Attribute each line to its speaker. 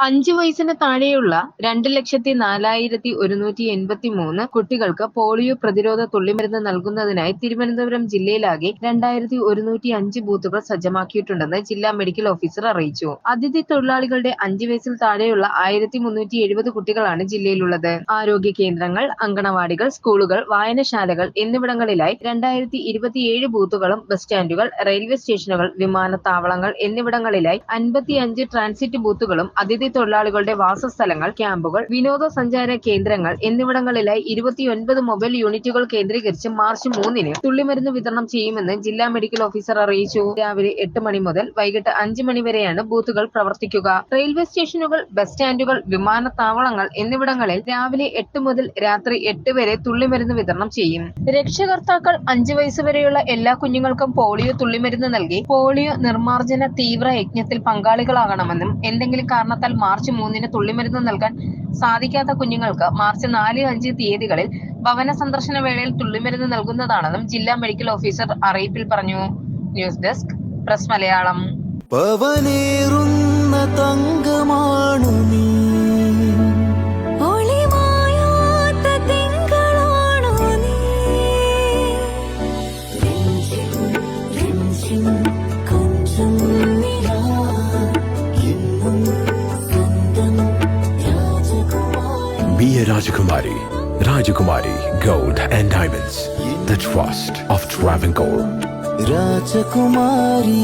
Speaker 1: അഞ്ച് വയസ്സിന് താഴെയുള്ള രണ്ട് ലക്ഷത്തി നാലായിരത്തി ഒരുന്നൂറ്റി എൺപത്തി മൂന്ന് കുട്ടികൾക്ക് പോളിയോ പ്രതിരോധ തുള്ളിമരുന്ന് നൽകുന്നതിനായി തിരുവനന്തപുരം ജില്ലയിലാകെ രണ്ടായിരത്തി ഒരുന്നൂറ്റി അഞ്ച് ബൂത്തുകൾ സജ്ജമാക്കിയിട്ടുണ്ടെന്ന് ജില്ലാ മെഡിക്കൽ ഓഫീസർ അറിയിച്ചു. അതിഥി തൊഴിലാളികളുടെ അഞ്ച് വയസ്സിൽ താഴെയുള്ള ആയിരത്തി മുന്നൂറ്റി എഴുപത് കുട്ടികളാണ് ജില്ലയിലുള്ളത്. ആരോഗ്യ കേന്ദ്രങ്ങൾ അങ്കണവാടികൾ സ്കൂളുകൾ വായനശാലകൾ എന്നിവിടങ്ങളിലായി രണ്ടായിരത്തി ഇരുപത്തിയേഴ് ബൂത്തുകളും ബസ് സ്റ്റാൻഡുകൾ റെയിൽവേ സ്റ്റേഷനുകൾ വിമാനത്താവളങ്ങൾ എന്നിവിടങ്ങളിലായി അൻപത്തിയഞ്ച് ട്രാൻസിറ്റ് ബൂത്തുകളും അതിഥി തൊഴിലാളികളുടെ വാസസ്ഥലങ്ങൾ ക്യാമ്പുകൾ വിനോദസഞ്ചാര കേന്ദ്രങ്ങൾ എന്നിവിടങ്ങളിലായി ഇരുപത്തിയൊൻപത് മൊബൈൽ യൂണിറ്റുകൾ കേന്ദ്രീകരിച്ച് മാർച്ച് മൂന്നിന് തുള്ളിമരുന്ന് വിതരണം ചെയ്യുമെന്ന് ജില്ലാ മെഡിക്കൽ ഓഫീസർ അറിയിച്ചു. രാവിലെ എട്ട് മണി മുതൽ വൈകിട്ട് അഞ്ച് മണി വരെയാണ് ബൂത്തുകൾ പ്രവർത്തിക്കുക. റെയിൽവേ സ്റ്റേഷനുകൾ ബസ് സ്റ്റാൻഡുകൾ വിമാനത്താവളങ്ങൾ എന്നിവിടങ്ങളിൽ രാവിലെ എട്ട് മുതൽ രാത്രി എട്ട് വരെ തുള്ളിമരുന്ന് വിതരണം ചെയ്യും. രക്ഷകർത്താക്കൾ അഞ്ചു വയസ്സ് വരെയുള്ള എല്ലാ കുഞ്ഞുങ്ങൾക്കും പോളിയോ തുള്ളിമരുന്ന് നൽകി പോളിയോ നിർമ്മാർജന തീവ്ര യജ്ഞത്തിൽ പങ്കാളികളാകണമെന്നും എന്തെങ്കിലും കാരണത്താൽ മാർച്ച് മൂന്നിന് തുള്ളിമരുന്ന് നൽകാൻ സാധിക്കാത്ത കുഞ്ഞുങ്ങൾക്ക് മാർച്ച് നാല് അഞ്ച് തീയതികളിൽ ഭവന സന്ദർശന വേളയിൽ തുള്ളിമരുന്ന് നൽകുന്നതാണെന്നും ജില്ലാ മെഡിക്കൽ ഓഫീസർ അറിയിപ്പിൽ പറഞ്ഞു.
Speaker 2: News desk press Malayalam. രാജകുമാരി
Speaker 3: Be a Rajakumari. Rajakumari Gold and Diamonds. The trust of Travancore.
Speaker 4: രാജകുമാരി